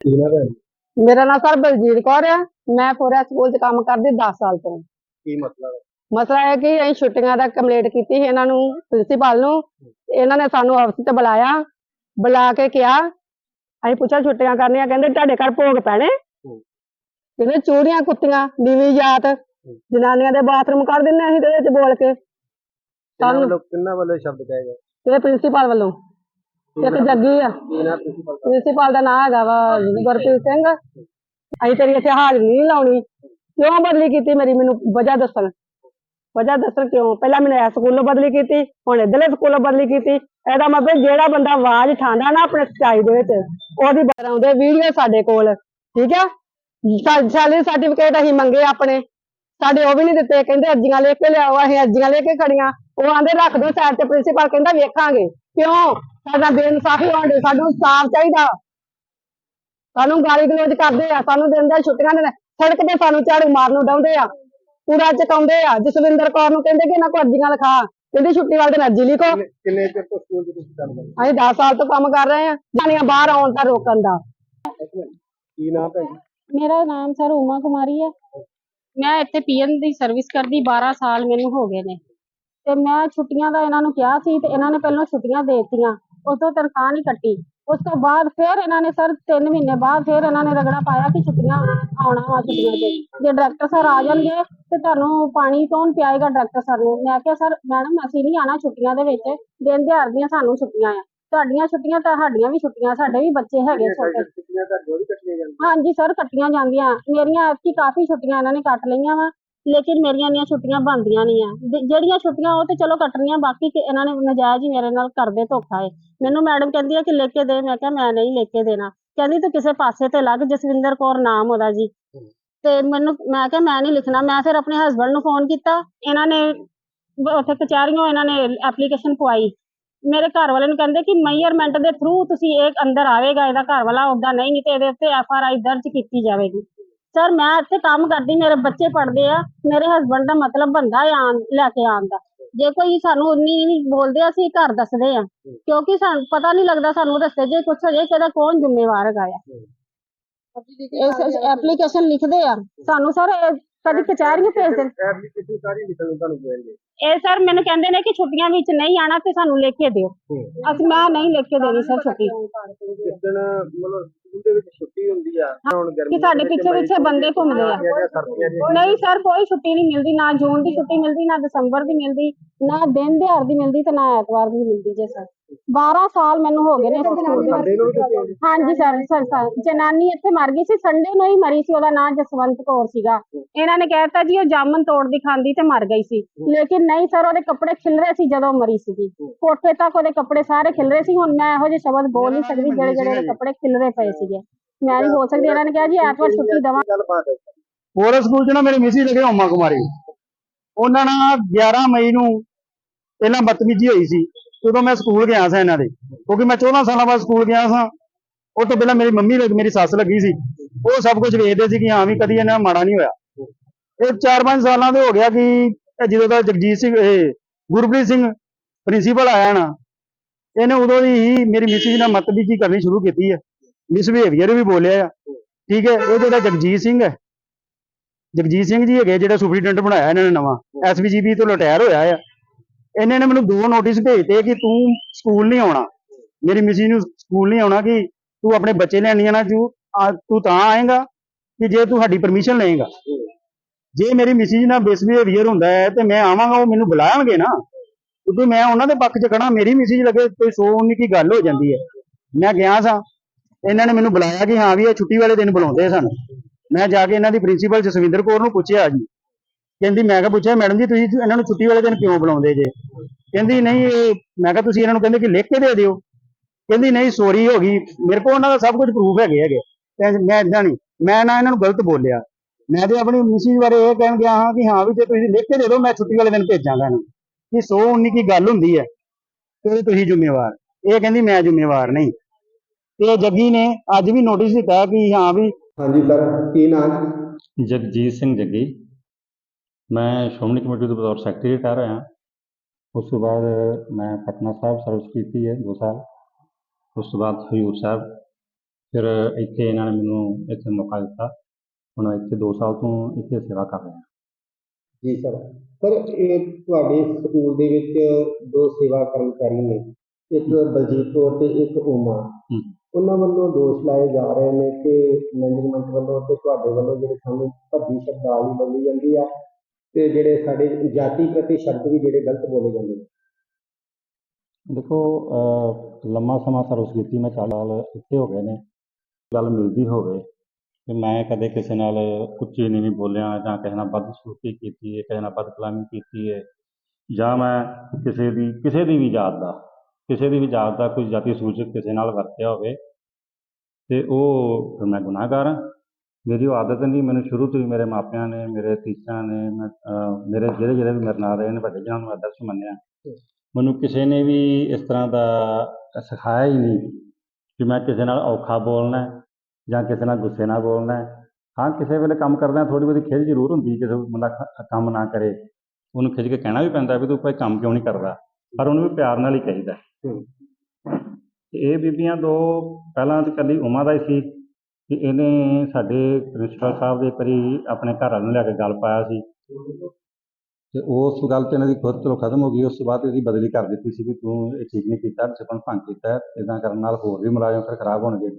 ਕੀ ਮੇਰਾ ਨਾਮ ਸਰ ਬਲਜੀਤ ਕੌਰ ਆ। ਮੈਂ ਫੋਰਿਆ ਸਕੂਲ 'ਚ ਕੰਮ ਕਰਦੀ 10 ਸਾਲ ਤੋਂ। ਕੀ ਮਤਲਬ? ਹੈ? ਮਸਲਾ ਇਹ ਕਿ ਅਸੀਂ ਛੁੱਟੀਆਂ ਦਾ ਕੰਪਲੀਟ ਕੀਤੀ ਸੀ ਇਹਨਾਂ ਨੂੰ ਪ੍ਰਿੰਸੀਪਲ ਨੂੰ। ਇਹਨਾਂ ਨੇ ਸਾਨੂੰ ਆਫਿਸ ਤੇ ਬੁਲਾਇਆ ਬੁਲਾ ਕੇ ਕਿਹਾ ਅਸੀਂ ਪੁੱਛਿਆ ਛੁੱਟੀਆਂ ਕਰਨੀਆਂ ਕਹਿੰਦੇ ਤੁਹਾਡੇ ਘਰ ਭੋਗ ਪੈਣੇ। ਕਹਿੰਦੇ ਚੂੜੀਆਂ ਕੁੱਤੀਆਂ ਨੀਵੀਂ ਜਾਤ ਜਨਾਨੀਆਂ ਦੇ ਬਾਥਰੂਮ ਕਰ ਦਿੰਦੇ ਅਸੀਂ ਤੇ ਵਿੱਚ ਬੋਲ ਕੇ। ਸਾਨੂੰ ਕਿੰਨਾ ਵੱਲੋਂ ਸ਼ਬਦ ਕਹੇ ਗਏ? ਤੇ ਪ੍ਰਿੰਸੀਪਲ ਵੱਲੋਂ। ਇੱਕ ਜੱਗੀ ਆ। ਪ੍ਰਿੰਸੀਪਲ ਦਾ। ਨਾਮ ਹੈਗਾ ਵਾ ਗੁਰਪ੍ਰੀਤ ਸਿੰਘ। ਅਸੀਂ ਤੇਰੀ ਇੱਥੇ ਹਾਜ਼ਰੀ ਨਹੀਂ ਲਾਉਣੀ। ਕਿਉਂ ਬਦਲੀ ਕੀਤੀ ਮੇਰੀ? ਮੈਨੂੰ ਵਜ੍ਹਾ ਦੱਸਣ। ਵਜ੍ਹਾ ਦੱਸਣ ਕਿਉਂ? ਪਹਿਲਾਂ ਮੈਨੂੰ ਇਸ ਸਕੂਲੋਂ ਬਦਲੀ ਕੀਤੀ ਹੁਣ ਇੱਧਰਲੇ ਸਕੂਲੋਂ ਬਦਲੀ ਕੀਤੀ। ਇਹਦਾ ਮਤਲਬ ਜਿਹੜਾ ਬੰਦਾ ਆਵਾਜ਼ ਉਠਾਉਂਦਾ ਨਾ ਆਪਣੇ ਸਚਾਈ ਦੇ ਵਿੱਚ ਉਹਦੀ ਬਰਾਉਂਦੇ ਵੀਡੀਓ ਸਾਡੇ ਕੋਲ। ਠੀਕ ਹੈ ਸੈਲਰੀ ਸਰਟੀਫਿਕੇਟ ਅਸੀਂ ਮੰਗੇ ਆਪਣੇ। ਸਾਡੇ ਉਹ ਵੀ ਨਹੀਂ ਦਿੱਤੇ। ਕਹਿੰਦੇ ਅਰਜ਼ੀਆਂ ਲੈ ਕੇ ਲਿਆਓ ਅਸੀਂ ਅਰਜ਼ੀਆਂ ਲੈ ਕੇ ਖੜੀਆਂ। ਉਹ ਆਂਦੇ ਰੱਖ ਦਿਓ ਸਾਈਡ ਤੇ ਪ੍ਰਿੰਸੀਪਲ ਕਹਿੰਦਾ ਵੇਖਾਂਗੇ। ਕਿਉਂ? ਸਾਡਾ ਬੇਇਨਸਾਫੀ ਹੋਣ ਡਈ, ਸਾਨੂੰ ਸਾਫ਼ ਚਾਹੀਦਾ। ਸਾਨੂੰ ਗਾਲੀ ਗਲੋਚ ਕਰਦੇ ਆ ਸਾਨੂੰ ਦਿਨ ਦਾ ਛੁੱਟੀਆਂ ਦੇ ਸੜਕ ਤੇ ਸਾਨੂੰ ਝਾੜੂ ਮਾਰਨ ਨੂੰ ਡਾਉਂਦੇ ਆ ਪੂਰਾ ਚਕਾਉਂਦੇ ਆ। ਜਸਵਿੰਦਰ ਕੌਰ ਨੂੰ ਕਹਿੰਦੇ ਕਿ ਇਹਨਾਂ ਕੋ ਅਰਜ਼ੀਆਂ ਲਿਖਾ ਕਹਿੰਦੀ ਛੁੱਟੀ ਵਾਲੇ ਦਿਨ ਅਰਜ਼ੀ ਲਿਖੋ। ਕਿੰਨੇ- ਕਿੰਨੇ ਚਿਰ ਤੋਂ ਸਕੂਲ ਚ ਤੁਸੀਂ ਕੰਮ ਕਰਦੇ? ਅਸੀਂ 10 ਸਾਲ ਤੋਂ ਕੰਮ ਕਰ ਰਹੇ ਆ ਜਾਨੀਆਂ ਬਾਹਰ ਆਉਣ ਦਾ ਰੋਕਣ ਦਾ? ਕੀ? ਮੇਰਾ ਨਾਮ ਸਰ ਉਮਾ ਕੁਮਾਰੀ ਹੈ। ਮੈਂ ਇੱਥੇ ਪੀਐਨ ਦੀ ਸਰਵਿਸ ਕਰਦੀ 12 ਸਾਲ ਮੈਨੂੰ ਹੋ ਗਏ ਨੇ। ਤੇ ਮੈਂ ਛੁੱਟੀਆਂ ਦਾ ਇਹਨਾਂ ਨੂੰ ਕਿਹਾ ਸੀ ਤੇ ਇਹਨਾਂ ਨੇ ਪਹਿਲਾਂ ਛੁੱਟੀਆਂ ਦੇ ਦਿੱਤੀਆਂ ਉਸ ਤੋਂ ਤਨਖਾਹ ਨਹੀਂ ਕੱਟੀ। ਉਸ ਤੋਂ ਬਾਅਦ ਫਿਰ ਇਹਨਾਂ ਨੇ ਸਰ 3 ਮਹੀਨੇ ਬਾਅਦ ਫਿਰ ਇਹਨਾਂ ਨੇ ਰਗੜਾ ਪਾਇਆ ਕਿ ਛੁੱਟੀਆਂ ਆਉਣਾ ਵਾ ਛੁੱਟੀਆਂ 'ਚ ਜੇ ਡਾਇਰੈਕਟਰ ਸਰ ਆ ਜਾਣਗੇ ਤੇ ਤੁਹਾਨੂੰ ਪਾਣੀ ਕੌਣ ਪਿਆਏਗਾ ਡਾਇਰੈਕਟਰ ਸਰ ਨੂੰ? ਮੈਂ ਕਿਹਾ ਸਰ ਮੈਡਮ ਅਸੀਂ ਨਹੀਂ ਆਣਾ ਛੁੱਟੀਆਂ ਦੇ ਵਿੱਚ। ਦਿਨ ਦਿਹਾੜ ਦੀਆਂ ਸਾਨੂੰ ਛੁੱਟੀਆਂ ਆ। ਤੁਹਾਡੀਆਂ ਛੁੱਟੀਆਂ ਤਾਂ ਸਾਡੀਆਂ ਵੀ ਛੁੱਟੀਆਂ ਸਾਡੇ ਵੀ ਬੱਚੇ ਹੈਗੇ ਛੋਟੇ। ਛੁੱਟੀਆਂ ਤਾਂ ਜੋ ਵੀ ਕੱਟੀਆਂ ਜਾਂਦੀਆਂ। ਹਾਂਜੀ ਸਰ ਕੱਟੀਆਂ ਜਾਂਦੀਆਂ। ਮੇਰੀਆਂ ਐਤਕੀ ਕਾਫੀ ਛੁੱਟੀਆਂ ਇਹਨਾਂ ਨੇ ਕੱਟ ਲਈਆਂ ਵਾ। ਲੇਕਿਨ ਮੇਰੀਆਂ ਇੰਨੀਆਂ ਛੁੱਟੀਆਂ ਬਣਦੀਆਂ ਨਹੀਂ ਆ। ਜ- ਜਿਹੜੀਆਂ ਛੁੱਟੀਆਂ ਉਹ ਤੇ ਚਲੋ ਕੱਟਣੀਆਂ ਬਾਕੀ ਕਿ ਇਹਨਾਂ ਨੇ ਨਜਾਇਜ਼ ਹੀ ਮੇਰੇ ਨਾਲ ਕਰਦੇ ਧੋਖਾ ਏ। ਮੈਨੂੰ ਮੈਡਮ ਕਹਿੰਦੀ ਆ ਕਿ ਲਿਖ ਕੇ ਦੇ ਮੈਂ ਕਿਹਾ ਮੈਂ ਨਹੀਂ ਲਿਖ ਕੇ ਦੇਣਾ। ਕਹਿੰਦੀ ਤੂੰ ਕਿਸੇ ਪਾਸੇ ਤੇ ਲੱਗ ਜਸਵਿੰਦਰ ਕੌਰ ਨਾਮ ਉਹਦਾ ਜੀ। ਤੇ ਮੈਨੂੰ ਮੈਂ ਕਿਹਾ ਮੈਂ ਨਹੀਂ ਲਿਖਣਾ ਮੈਂ ਫਿਰ ਆਪਣੇ ਹਸਬੰਡ ਨੂੰ ਫੋਨ ਕੀਤਾ। ਇਹਨਾਂ ਨੇ ਵ- ਉੱਥੇ ਕਚਹਿਰੀਆਂ ਇਹਨਾਂ ਨੇ ਐਪਲੀਕੇਸ਼ਨ ਪਵਾਈ। ਮੇਰੇ ਘਰ ਵਾਲੇ ਨੂੰ ਕਹਿੰਦੇ ਕਿ ਮੈਜ਼ਰਮੈਂਟ ਦੇ ਥਰੂ ਤੁਸੀਂ ਇਹ ਅੰਦਰ ਆਵੇਗਾ ਇਹਦਾ ਘਰ ਵਾਲਾ ਓਦਾਂ ਨਹੀਂ ਨਹੀਂ ਤੇ ਇਹਦੇ ਉੱਤੇ ਐਫ ਆਰ ਆਈ ਦਰਜ ਕੀਤੀ ਜਾਵੇਗੀ। ਸਰ ਮੈਂ ਇੱਥੇ ਕੰਮ ਕਰਦੀ ਮੇਰੇ ਬੱਚੇ ਪੜ੍ਹਦੇ ਆ ਮੇਰੇ ਹਸਬੰਡ ਦਾ ਮਤਲਬ ਬੰਦਾ ਆਉਣ ਲੈ ਕੇ ਆਉਣ ਦਾ। ਜੇ ਕੋਈ ਸਾਨੂੰ ਉਨੀ ਨਹੀਂ ਬੋਲਦੇ ਅਸੀਂ ਘਰ ਦੱਸਦੇ ਆ। ਕਿਉਂਕਿ ਸਾਨੂੰ ਪਤਾ ਨਹੀਂ ਲੱਗਦਾ ਸਾਨੂੰ ਰਸਤੇ 'ਚ ਕੁਛ ਹੋ ਜਾਏ ਕਿ ਇਹਦਾ ਕੌਣ ਜ਼ਿੰਮੇਵਾਰ ਹੈਗਾ ਆ। ਇਸ ਐਪਲੀਕੇਸ਼ਨ ਲਿਖਦੇ ਆ। ਸਾਨੂੰ ਸਰ ਕਦੀ ਕਚਹਿਰੀਆਂ। ਐਪਲੀਕੇਸ਼ਨ ਸਾਰੀ ਤੁਹਾਨੂੰ ਕਹਿੰਦੇ ਇਹ ਸਰ ਮੈਨੂੰ ਕਹਿੰਦੇ ਨੇ ਕਿ ਛੁੱਟੀਆਂ ਵਿੱਚ ਨਹੀਂ ਆਣਾ ਤੇ ਸਾਨੂੰ ਲਿਖ ਕੇ ਦਿਓ। ਅਸੀਂ ਮੈਂ ਨਹੀਂ ਲਿਖ ਕੇ ਦੇਣੀ ਸਰ ਛੁੱਟੀ। ਜਿਸ ਦਿਨ ਮਤਲਬ ਸਕੂਲ ਦੇ ਵਿੱਚ ਛੁੱਟੀ ਹੁੰਦੀ ਆ ਹੁਣ ਗਰਮੀ ਕਿ ਸਾਡੇ ਪਿੱਛੇ ਪਿੱਛੇ ਬੰਦੇ ਘੁੰਮਦੇ ਆ। ਨਹੀਂ ਸਰ ਕੋਈ ਛੁੱਟੀ ਨਹੀਂ ਮਿਲਦੀ ਨਾ ਜੂਨ ਦੀ ਛੁੱਟੀ ਮਿਲਦੀ ਨਾ ਦਸੰਬਰ ਦੀ ਮਿਲਦੀ ਨਾ ਦਿਨ ਦਿਹਾੜ ਦੀ ਮਿਲਦੀ ਤੇ ਨਾ ਐਤਵਾਰ ਦੀ ਮਿਲਦੀ ਜੇ ਸਰ। 12 ਸਾਲ ਮੈਨੂੰ ਹੋ ਗਏ ਨੇ ਦੇ ਹਾਂਜੀ ਸਰ ਸਰ ਸਰ ਜਨਾਨੀ ਇੱਥੇ ਮਰ ਗਈ ਸੀ ਸੰਡੇ ਨੂੰ ਹੀ ਮਰੀ ਸੀ ਉਹਦਾ ਨਾਂ ਜਸਵੰਤ ਕੌਰ ਸੀਗਾ। ਇਹਨਾਂ ਨੇ ਕਹਿਤਾ ਜੀ ਉਹ ਜਾਮਨ ਤੋੜਦੀ ਖਾਂਦੀ ਤੇ ਮਰ ਗਈ ਸੀ। ਲੇਕਿਨ ਨਹੀਂ ਸਰ ਉਹਦੇ ਕੱਪੜੇ ਖਿਲਰੇ ਸੀ ਜਦੋਂ ਮਰੀ ਸੀਗੀ। ਕੋਠੇ ਤੱਕ ਉਹਦੇ ਕੱਪੜੇ ਸਾਰੇ ਖਿਲਰੇ ਸੀ ਹੁਣ ਮੈਂ ਇਹੋ ਜਿਹੇ ਸ਼ਬਦ ਬੋਲ ਨਹੀਂ ਸਕਦੀ ਜਿਹੜੇ ਜਿਹੜੇ ਉਹਦੇ ਕੱਪੜੇ ਖਿਲਰੇ ਪਏ ਸੀਗੇ। ਮੈਂ ਨਹੀਂ ਬੋਲ ਸਕਦੀ ਇਹਨਾਂ ਨੇ ਕਿਹਾ ਜੀ ਐਤਵਾਰ ਛੁੱਟੀ ਦੇਵਾਂ। ਹੈ। ਹੋਰ ਸਕੂਲ ਚ ਨਾ ਮੇਰੀ ਮਿਸੀ ਲਗੇ ਹੋਮਾ ਕੁਮਾਰੀ। ਉਹਨਾਂ ਨਾਲ 11 ਮਈ ਨੂੰ ਪਹਿਲਾਂ ਬਦਤਮੀਜੀ ਹੋਈ ਸੀ। ਉਦੋਂ ਮੈਂ ਸਕੂਲ ਗਿਆ ਸਾਂ ਇਹਨਾਂ ਦੇ, ਕਿਉਂਕਿ ਮੈਂ 14 ਸਾਲਾਂ ਬਾਅਦ ਸਕੂਲ ਗਿਆ ਸਾਂ। ਉਹ ਤੋਂ ਪਹਿਲਾਂ ਮੇਰੀ ਮੰਮੀ ਲੱਗ ਮੇਰੀ ਸੱਸ ਲੱਗੀ ਸੀ। ਉਹ ਸਭ ਕੁਝ ਵੇਖਦੇ ਸੀ ਕਿ ਹਾਂ ਵੀ ਕਦੀ ਇਹਨਾਂ ਨਾਲ ਮਾੜਾ ਨਹੀਂ ਹੋਇਆ। ਇਹ 4-5 ਸਾਲਾਂ ਦੇ ਹੋ ਗਿਆ ਕਿ ਜਦੋਂ ਦਾ ਜਗਜੀਤ ਸਿੰਘ, ਇਹ ਗੁਰਪ੍ਰੀਤ ਸਿੰਘ ਪ੍ਰਿੰਸੀਪਲ ਆਇਆ ਨਾ, ਇਹਨੇ ਉਦੋਂ ਦੀ ਹੀ ਮੇਰੀ ਮਿਸਿਸ ਨਾਲ ਮਤਬੀਜੀ ਕਰਨੀ ਸ਼ੁਰੂ ਕੀਤੀ ਹੈ ਮਿਸਬਿਹੇਵੀਅਰ ਵੀ ਬੋਲਿਆ ਆ। ਠੀਕ ਹੈ, ਇਹ ਜਿਹੜਾ ਜਗਜੀਤ ਸਿੰਘ ਹੈ, ਜਗਜੀਤ ਸਿੰਘ ਜੀ ਹੈਗੇ ਜਿਹੜਾ ਸੁਪਰੀਡੈਂਟ ਬਣਾਇਆ ਇਹਨਾਂ ਨੇ ਨਵਾਂ ਐਸਬੀਜੀਬੀ ਤੋਂ ਰਿਟਾਇਰ ਹੋਇਆ ਆ। ਇਹਨਾਂ ਨੇ ਮੈਨੂੰ ਦੋ ਨੋਟਿਸ ਭੇਜਤੇ ਕਿ ਤੂੰ ਸਕੂਲ ਨਹੀਂ ਆਉਣਾ। ਮੇਰੀ ਮਿਸੀ ਨੂੰ ਸਕੂਲ ਨਹੀਂ ਆਉਣਾ ਕਿ ਤੂੰ ਆਪਣੇ ਬੱਚੇ ਲੈਣੀ ਆ ਨਾ ਤੂੰ ਤੂੰ ਤਾਂ ਆਏਗਾ ਕਿ ਜੇ ਤੂੰ ਸਾਡੀ ਪਰਮਿਸ਼ਨ ਲਏਗਾ। ਜੇ ਮੇਰੀ ਮਿਸੀ ਨਾਲ ਬਿਹੇਵੀਅਰ ਹੁੰਦਾ ਹੈ ਤੇ ਮੈਂ ਆਵਾਂਗਾ, ਉਹ ਮੈਨੂੰ ਬੁਲਾਣਗੇ ਨਾ। ਕਿਉਂਕਿ ਮੈਂ ਉਹਨਾਂ ਦੇ ਪੱਖ 'ਚ ਖੜਾ ਮੇਰੀ ਮਿਸੀ ਲੱਗੇ ਕੋਈ ਸੌ ਉੱਨੀ ਕੀ ਗੱਲ ਹੋ ਜਾਂਦੀ ਹੈ। ਮੈਂ ਗਿਆ ਸਾਂ, ਇਹਨਾਂ ਨੇ ਮੈਨੂੰ ਬੁਲਾਇਆ ਕਿ ਹਾਂ ਵੀ ਇਹ ਛੁੱਟੀ ਵਾਲੇ ਦਿਨ ਬੁਲਾਉਂਦੇ ਸਨ। ਮੈਂ ਜਾ ਕੇ ਇਹਨਾਂ ਦੀ ਪ੍ਰਿੰਸੀਪਲ ਜਸਵਿੰਦਰ ਕੌਰ ਨੂੰ ਪੁੱਛਿਆ ਜੀ। ਕਹਿੰਦੀ ਮੈਂ ਕਿਹਾ ਪੁੱਛਿਆ ਮੈਡਮ ਜੀ ਤੁਸੀਂ ਇਹਨਾਂ ਨੂੰ ਛੁੱਟੀ ਵਾਲੇ ਦਿਨ ਕਿਉਂ ਬੁਲਾਉਂਦੇ ਜੇ? ਕਹਿੰਦੀ ਨਹੀਂ ਇਹ ਮੈਂ ਕਿਹਾ ਤੁਸੀਂ ਇਹਨਾਂ ਨੂੰ ਕਹਿੰਦੇ ਕਿ ਲਿਖ ਕੇ ਦੇ ਦਿਓ। ਕਹਿੰਦੀ ਨਹੀਂ ਸੋਰੀ ਹੋ ਗਈ। ਮੇਰੇ ਕੋਲ ਉਹਨਾਂ ਦਾ ਸਭ ਕੁਝ ਪ੍ਰੂਫ ਹੈਗੇ ਹੈਗੇ। ਤੇ ਮੈਂ ਇਦਾਂ ਨਹੀਂ ਮੈਂ ਨਾ ਇਹਨਾਂ ਨੂੰ ਗਲਤ ਬੋਲਿਆ। ਮੈਂ ਤੇ ਆਪਣੀ ਮਿਸਿਸ ਬਾਰੇ ਇਹ ਕਹਿਣ ਗਿਆ ਹਾਂ ਕਿ ਹਾਂ ਵੀ ਜੇ ਤੁਸੀਂ ਲਿਖ ਕੇ ਦੇ ਦਿਓ ਮੈਂ ਛੁੱਟੀ ਵਾਲੇ ਦਿਨ ਭੇਜਾਂਗਾ ਇਹਨੂੰ ਕਿ ਸੌ ਉੱਨੀ ਕੀ ਗੱਲ ਹੁੰਦੀ ਹੈ ਤੇ ਤੁਸੀਂ ਜ਼ਿੰਮੇਵਾਰ। ਇਹ ਕਹਿੰਦੀ ਮੈਂ ਜ਼ਿੰਮੇਵਾਰ ਨਹੀਂ। ਤੇ ਜੱਗੀ ਨੇ ਅੱਜ ਵੀ ਨੋਟਿਸ ਦਿੱਤਾ ਕਿ ਹਾਂ ਵੀ ਹਾਂਜੀ ਸਰ ਕੀ ਨਾਮ ਜਗਜੀਤ ਸਿੰਘ ਜੱਗੀ। ਮੈਂ ਸ਼੍ਰੋਮਣੀ ਕਮੇਟੀ ਦੇ ਬਤੌਰ ਸੈਕਟਰੀ ਰਿਟਾਇਰ ਹੋਇਆ ਉਸ ਤੋਂ ਬਾਅਦ ਮੈਂ ਪਟਨਾ ਸਾਹਿਬ ਸਰਵਿਸ ਕੀਤੀ ਹੈ 2 ਸਾਲ। ਉਸ ਤੋਂ ਬਾਅਦ ਹਜੂਰ ਸਾਹਿਬ। ਫਿਰ ਇੱਥੇ ਇਹਨਾਂ ਨੇ ਮੈਨੂੰ ਇੱਥੇ ਮੌਕਾ ਦਿੱਤਾ। ਹੁਣ ਇੱਥੇ 2 ਸਾਲ ਤੋਂ ਇੱਥੇ ਸੇਵਾ ਕਰ ਰਿਹਾ। ਜੀ ਸਰ ਸਰ ਇਹ ਤੁਹਾਡੇ ਸਕੂਲ ਦੇ ਵਿੱਚ ਦੋ ਸੇਵਾ ਕਰਮਚਾਰੀ ਨੇ ਇੱਕ ਬਲਜੀਤ ਕੌਰ ਤੇ ਇੱਕ ਉਮਾ। ਉਹਨਾਂ ਵੱਲੋਂ ਦੋਸ਼ ਲਾਏ ਜਾ ਰਹੇ ਨੇ ਕਿ ਮੈਨੇਜਮੈਂਟ ਵੱਲੋਂ ਤੇ ਤੁਹਾਡੇ ਵੱਲੋਂ ਜਿਹੜੇ ਸਾਨੂੰ ਭੱਜੀ ਸ਼ਬਦਾਵਲੀ ਬੋਲੀ ਜਾਂਦੀ ਆ ਤੇ ਜਿਹੜੇ ਸਾਡੇ ਜਾਤੀ ਪ੍ਰਤੀ ਸ਼ਬਦ ਵੀ ਜਿਹੜੇ ਗਲਤ ਬੋਲੇ ਜਾਂਦੇ ਨੇ। ਦੇਖੋ ਲੰਮਾ ਸਮਾਂ ਸਰਵਿਸ ਕੀਤੀ, ਮੈਂ 40 ਸਾਲ ਇੱਥੇ ਹੋ ਗਏ ਨੇ। ਗੱਲ ਮਿਲਦੀ ਹੋਵੇ ਕਿ ਮੈਂ ਕਦੇ ਕਿਸੇ ਨਾਲ ਉੱਚੀ ਨਹੀਂ ਬੋਲਿਆ ਜਾਂ ਕਿਸੇ ਨਾਲ ਬਦਸਲੂਕੀ ਕੀਤੀ ਹੈ, ਕਿਸੇ ਨਾਲ ਬਦਕਲਾਮੀ ਕੀਤੀ ਹੈ, ਜਾਂ ਮੈਂ ਕਿਸੇ ਦੀ ਕਿਸੇ ਦੀ ਵੀ ਜਾਤ ਦਾ, ਕਿਸੇ ਦੀ ਵੀ ਜਾਤ ਦਾ ਕੋਈ ਜਾਤੀ ਸੂਚਕ ਕਿਸੇ ਨਾਲ ਵਰਤਿਆ ਹੋਵੇ, ਤੇ ਉਹ ਮੈਂ ਗੁਨਾਹਗਾਰ ਹਾਂ। ਮੇਰੀ ਉਹ ਆਦਤ ਨਹੀਂ ਮੈਨੂੰ ਸ਼ੁਰੂ ਤੋਂ ਹੀ ਮੇਰੇ ਮਾਪਿਆਂ ਨੇ ਮੇਰੇ ਟੀਚਰਾਂ ਨੇ ਮੈਂ ਅਹ ਮੇਰੇ ਜਿਹੜੇ ਜਿਹੜੇ ਵੀ ਮੇਰੇ ਨਾਲ ਰਹੇ ਨੇ ਵੱਡੇ ਜਿਹਨਾਂ ਨੂੰ ਆਦਰਸ਼ ਮੰਨਿਆ। ਮੈਨੂੰ ਕਿਸੇ ਨੇ ਵੀ ਇਸ ਤਰ੍ਹਾਂ ਦਾ ਸਿਖਾਇਆ ਹੀ ਨਹੀਂ ਕਿ ਮੈਂ ਕਿਸੇ ਨਾਲ ਔਖਾ ਬੋਲਣਾ ਹੈ ਜਾਂ ਕਿਸੇ ਨਾਲ ਗੁੱਸੇ ਨਾਲ ਬੋਲਣਾ ਹੈ। ਹਾਂ ਕਿਸੇ ਵੇਲੇ ਕੰਮ ਕਰਦਿਆਂ ਥੋੜੀ ਬਹੁਤੀ ਖਿਝ ਜ਼ਰੂਰ ਹੁੰਦੀ ਕਿਸੇ ਬੰਦਾ ਖ- ਕੰਮ ਨਾ ਕਰੇ। ਉਹਨੂੰ ਖਿਝ ਕੇ ਕਹਿਣਾ ਵੀ ਪੈਂਦਾ ਵੀ ਤੂੰ ਭਾਈ ਕੰਮ ਕਿਉਂ ਨਹੀਂ ਕਰਦਾ? ਪਰ ਉਹਨੂੰ ਵੀ ਪਿਆਰ ਨਾਲ ਹੀ ਕਹੀਦਾ। ਤੇ ਇਹ ਬੀਬੀਆਂ ਦੋ ਪਹਿਲਾਂ ਤਾਂ ਇਕੱਲੀ ਉਮਾ ਦਾ ਹੀ ਸੀ। ਕਿ ਇਹਨੇ ਸਾਡੇ ਪ੍ਰਿੰਸੀਪਲ ਸਾਹਿਬ ਦੇ ਇੱਕ ਵਾਰੀ ਆਪਣੇ ਘਰ ਵਾਲੇ ਨੂੰ ਲੈ ਕੇ ਗੱਲ ਪਾਇਆ ਸੀ। ਤੇ ਉਸ ਗੱਲ ਤੇ ਇਹਨਾਂ ਦੀ ਖੁਦ ਚਲੋ ਖਤਮ ਹੋ ਗਈ। ਉਸ ਤੋਂ ਬਾਅਦ ਇਹਦੀ ਬਦਲੀ ਕਰ ਦਿੱਤੀ ਸੀ ਵੀ ਤੂੰ ਇਹ ਠੀਕ ਨਹੀਂ ਕੀਤਾ ਡਿਸਪਲਨ ਭੰਗ ਕੀਤਾ ਇਦਾਂ ਕਰਨ ਨਾਲ ਹੋਰ ਵੀ ਮੁਲਾਜ਼ਮ ਫਿਰ ਖਰਾਬ ਹੋਣਗੇ।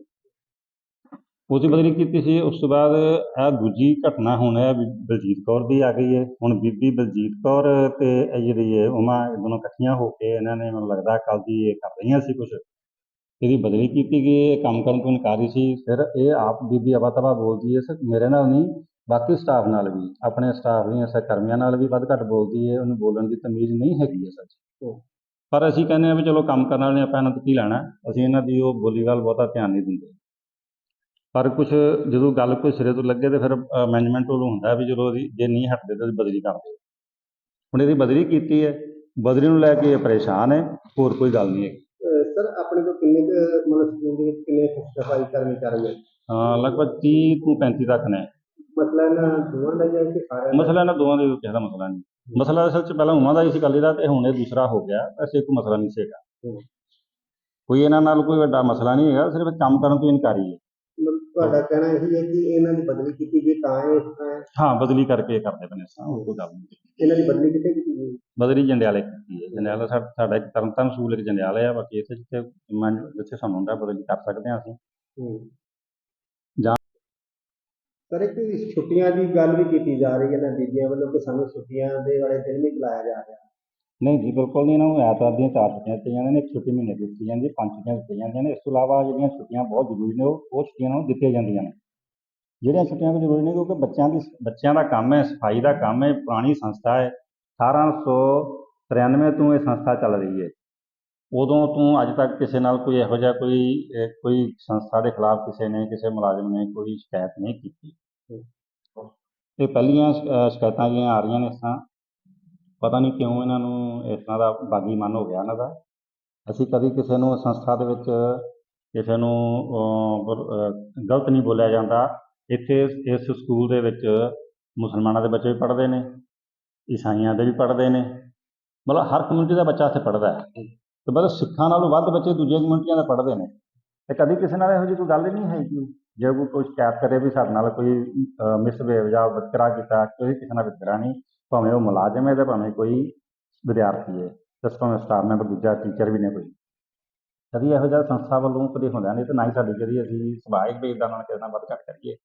ਉਹਦੀ ਬਦਲੀ ਕੀਤੀ ਸੀ। ਉਸ ਤੋਂ ਬਾਅਦ ਇਹ ਦੂਜੀ ਘਟਨਾ ਹੁਣ ਹੈ ਵੀ ਬਲਜੀਤ ਕੌਰ ਦੀ ਆ ਗਈ ਹੈ ਹੁਣ ਬੀਬੀ ਬਲਜੀਤ ਕੌਰ ਤੇ ਇਹ ਜਿਹੜੀ ਹੈ ਉਮਾ ਦੋਨੋਂ ਇਕੱਠੀਆਂ ਹੋ ਕੇ ਇਹਨਾਂ ਨੇ ਮੈਨੂੰ ਲੱਗਦਾ ਕੱਲ ਦੀ ਇਹ ਕਰ ਰਹੀਆਂ ਸੀ ਕੁਝ ਇਹਦੀ ਬਦਲੀ ਕੀਤੀ ਗਈ ਇਹ ਕੰਮ ਕਰਨ ਤੋਂ ਇਨਕਾਰੀ ਸੀ। ਫਿਰ ਇਹ ਆਪ ਬੀਬੀ ਅਵਾ ਤਵਾ ਬੋਲਦੀ ਹੈ ਸਿਰਫ ਮੇਰੇ ਨਾਲ ਨਹੀਂ, ਬਾਕੀ ਸਟਾਫ ਨਾਲ ਵੀ, ਆਪਣੇ ਸਟਾਫ ਦੀਆਂ ਸਹਿਕਰਮੀਆਂ ਨਾਲ ਵੀ ਵੱਧ ਘੱਟ ਬੋਲਦੀ ਹੈ, ਉਹਨੂੰ ਬੋਲਣ ਦੀ ਤਮੀਜ਼ ਨਹੀਂ ਹੈਗੀ ਹੈ ਸੱਚ ਪਰ ਅਸੀਂ ਕਹਿੰਦੇ ਹਾਂ ਵੀ ਚਲੋ ਕੰਮ ਕਰਨ ਵਾਲੇ ਆਪਾਂ ਇਹਨਾਂ ਤੋਂ ਕੀ ਲੈਣਾ, ਅਸੀਂ ਇਹਨਾਂ ਦੀ ਉਹ ਬੋਲੀ ਵੱਲ ਬਹੁਤਾ ਧਿਆਨ ਨਹੀਂ ਦਿੰਦੇ। ਪਰ ਕੁਝ ਜਦੋਂ ਗੱਲ ਕੋਈ ਸਿਰੇ ਤੋਂ ਲੱਗੇ ਤੇ ਫਿਰ ਮੈਨੇਜਮੈਂਟ ਵੱਲੋਂ ਹੁੰਦਾ ਵੀ ਚਲੋ ਇਹਦੀ ਜੇ ਨਹੀਂ ਹਟਦੇ ਤਾਂ ਅਸੀਂ ਬਦਲੀ ਕਰ ਦਿਓ ਹੁਣ ਇਹਦੀ ਬਦਲੀ ਕੀਤੀ ਹੈ, ਬਦਲੀ ਨੂੰ ਲੈ ਕੇ ਇਹ ਪਰੇਸ਼ਾਨ ਹੈ, ਹੋਰ ਕੋਈ ਗੱਲ ਨਹੀਂ ਹੈ ਸਰ ਆਪਣੇ ਕੋਲ ਕਿੰਨੇ ਮਤਲਬ ਸਕੂਲ ਦੇ ਵਿੱਚ ਕਿੰਨੇ ਸਫ਼ਾਈ ਕਰਮਚਾਰੀ ਨੇ? ਅਹ ਲਗਭਗ 30 ਤੋਂ 35 ਤੱਕ ਨੇ। ਮਸਲਾ ਇਹਨਾਂ ਦੋਵਾਂ ਦਾ ਜਾਂ ਕਿ ਸਾਰਿਆਂ ਦਾ? ਮਸਲਾ ਇਹਨਾਂ ਦੋਵਾਂ ਦੇ ਕਿਸੇ ਦਾ ਮਸਲਾ ਨਹੀਂ। ਮਸਲਾ ਅਸਲ 'ਚ ਪਹਿਲਾਂ ਉਮਾ ਦਾ ਹੀ ਸੀ ਕੱਲੀ ਦਾ ਤੇ ਹੁਣ ਇਹ ਦੂਸਰਾ ਹੋ ਗਿਆ ਵੈਸੇ ਕੋਈ ਮਸਲਾ ਨਹੀਂ ਸੀਗਾ। ਹੂੰ। ਕੋਈ ਇਹਨਾਂ ਨਾਲ ਕੋਈ ਵੱਡਾ ਮਸਲਾ ਨਹੀਂ ਹੈਗਾ ਸਿਰਫ ਕੰਮ ਕਰਨ ਤੋਂ ਇਨਕਾਰੀ ਹੈ। ਤੁਹਾਡਾ ਕਹਿਣਾ ਇਹ ਹੈ ਕਿ ਇਹਨਾਂ ਦੀ ਬਦਲੀ ਕੀਤੀ ਗਈ ਤਾਂ ਇਹ ਹੈ। ਹਾਂ ਬਦਲੀ ਕਰਕੇ ਕਰਦੇ ਨੇ ਸਾਂ ਕੋਈ ਗੱਲ ਨਹੀਂ। ਇਹਨਾਂ ਦੀ ਬਦਲੀ ਕਿੱਥੇ ਕੀਤੀ ਗਈ? ਬਦਲੀ ਜੰਡਿਆਲੇ ਕੀਤੀ ਹੈ ਜੰਡਿਆਲਾ ਸਾ- ਸਾਡਾ ਇੱਕ ਤਰਨਤਾਰਨ ਸਕੂਲ ਇੱਕ ਜੰਡਿਆਲੇ ਆ ਬਾਕੀ ਇੱਥੇ ਜਿੱਥੇ ਮਨ ਜਿੱਥੇ ਸਾਨੂੰ ਹੁੰਦਾ ਬਦਲੀ ਕਰ ਸਕਦੇ ਹਾਂ ਅਸੀਂ। ਹੂੰ। ਜਾਂ- ਸਰ ਇੱਕ ਛੁੱਟੀਆਂ ਦੀ ਗੱਲ ਵੀ ਕੀਤੀ ਜਾ ਰਹੀ ਹੈ ਨਾ ਬੀਬੀਆਂ ਵੱਲੋਂ ਕਿ ਸਾਨੂੰ ਛੁੱਟੀਆਂ ਦੇ ਵਾਲੇ ਦਿਨ ਨਹੀਂ ਬੁਲਾਇਆ ਜਾ ਰਿਹਾ। ਨਹੀਂ ਜੀ ਬਿਲਕੁਲ ਨਹੀਂ ਇਹਨਾਂ ਨੂੰ ਐਤਵਾਰ ਦੀਆਂ ਚਾਰ ਛੁੱਟੀਆਂ ਦਿੱਤੀਆਂ ਜਾਂਦੀਆਂ ਨੇ ਇੱਕ ਛੁੱਟੀ ਮਹੀਨੇ ਦੀ ਦਿੱਤੀ ਜਾਂਦੀ ਹੈ ਪੰਜ ਛੁੱਟੀਆਂ ਦਿੱਤੀਆਂ ਜਾਂਦੀਆਂ ਨੇ ਇਸ ਤੋਂ ਇਲਾਵਾ ਜਿਹੜੀਆਂ ਛੁੱਟੀਆਂ ਬਹੁਤ ਜ਼ਰੂਰੀ ਨੇ ਉਹ ਉਹ ਛੁੱਟੀਆਂ ਨੂੰ ਦਿੱਤੀਆਂ ਜਾਂਦੀਆਂ ਨੇ। ਜਿਹੜੀਆਂ ਛੁੱਟੀਆਂ ਕੋਈ ਜ਼ਰੂਰੀ ਨੇ ਕਿਉਂਕਿ ਬੱਚਿਆਂ ਦੀ ਬੱਚਿਆਂ ਦਾ ਕੰਮ ਹੈ ਸਫ਼ਾਈ ਦਾ ਕੰਮ ਹੈ ਪੁਰਾਣੀ ਸੰਸਥਾ ਹੈ 1893 ਤੋਂ ਇਹ ਸੰਸਥਾ ਚੱਲ ਰਹੀ ਹੈ। ਉਦੋਂ ਤੋਂ ਅੱਜ ਤੱਕ ਕਿਸੇ ਨਾਲ ਕੋਈ ਇਹੋ ਜਿਹਾ ਕੋਈ ਕੋਈ ਸੰਸਥਾ ਦੇ ਖਿਲਾਫ ਕਿਸੇ ਨੇ, ਕਿਸੇ ਮੁਲਾਜ਼ਮ ਨੇ ਕੋਈ ਸ਼ਿਕਾਇਤ ਨਹੀਂ ਕੀਤੀ। ਇਹ ਪਹਿਲੀਆਂ ਸ਼ਿ- ਸ਼ਿਕਾਇਤਾਂ ਜਿਹੀਆਂ ਆ ਰਹੀਆਂ ਨੇ ਇਸ ਤਰ੍ਹਾਂ, ਪਤਾ ਨਹੀਂ ਕਿਉਂ ਇਹਨਾਂ ਨੂੰ ਇਸ ਤਰ੍ਹਾਂ ਦਾ ਬਾਗੀ ਮਨ ਹੋ ਗਿਆ ਇਹਨਾਂ ਦਾ। ਅਸੀਂ ਕਦੀ ਕਿਸੇ ਨੂੰ ਸੰਸਥਾ ਦੇ ਵਿੱਚ ਕਿਸੇ ਨੂੰ ਗਲਤ ਨਹੀਂ ਬੋਲਿਆ ਜਾਂਦਾ। ਇੱਥੇ ਇਸ ਸਕੂਲ ਦੇ ਵਿੱਚ ਮੁਸਲਮਾਨਾਂ ਦੇ ਬੱਚੇ ਵੀ ਪੜ੍ਹਦੇ ਨੇ, ਈਸਾਈਆਂ ਦੇ ਵੀ ਪੜ੍ਹਦੇ ਨੇ। ਮਤਲਬ ਹਰ ਕਮਿਊਨਿਟੀ ਦਾ ਬੱਚਾ ਇੱਥੇ ਪੜ੍ਹਦਾ ਹੈ। ਤੇ ਮਤਲਬ ਸਿੱਖਾਂ ਨਾਲੋਂ ਵੱਧ ਬੱਚੇ ਦੂਜੀਆਂ ਕਮਿਊਨਿਟੀਆਂ ਦੇ ਪੜ੍ਹਦੇ ਨੇ। ਤੇ ਕਦੀ ਕਿਸੇ ਨਾਲ ਇਹੋ ਜਿਹੀ ਕੋਈ ਗੱਲ ਹੀ ਨਹੀਂ ਹੈਗੀ ਜੇ ਕੋਈ ਕੋਈ ਸ਼ਿਕਾਇਤ ਕਰੇ ਵੀ ਸਾਡੇ ਨਾਲ ਕੋਈ ਮਿਸਬਿਹੇਵ ਜਾਂ ਵਿਤਕਰਾ ਕੀਤਾ ਕੋਈ ਕਿਸੇ ਨਾਲ ਵਿਤਕਰਾ ਨਹੀਂ ਭਾਵੇਂ ਉਹ ਮੁਲਾਜ਼ਮ ਹੈ ਤੇ ਭਾਵੇਂ ਕੋਈ ਵਿਦਿਆਰਥੀ ਹੈ ਤੇ ਭਾਵੇਂ ਸਟਾਫ ਮੈਂਬਰ ਦੂਜਾ ਟੀਚਰ ਵੀ ਨੇ ਕੋਈ। ਕਦੀ ਇਹੋ ਜਿਹਾ ਸੰਸਥਾ ਵੱਲੋਂ ਕਦੇ ਹੁੰਦਾ ਨਹੀਂ ਤੇ ਨਾ ਹੀ ਸਾਡੀ ਕਦੀ ਅਸੀਂ ਸੁਭਾਅਿਕ ਵੀ ਇਦਾਂ ਨਾਲ ਕਿਸੇ ਨਾਲ ਵੱਧ ਘੱਟ ਕਰੀਏ।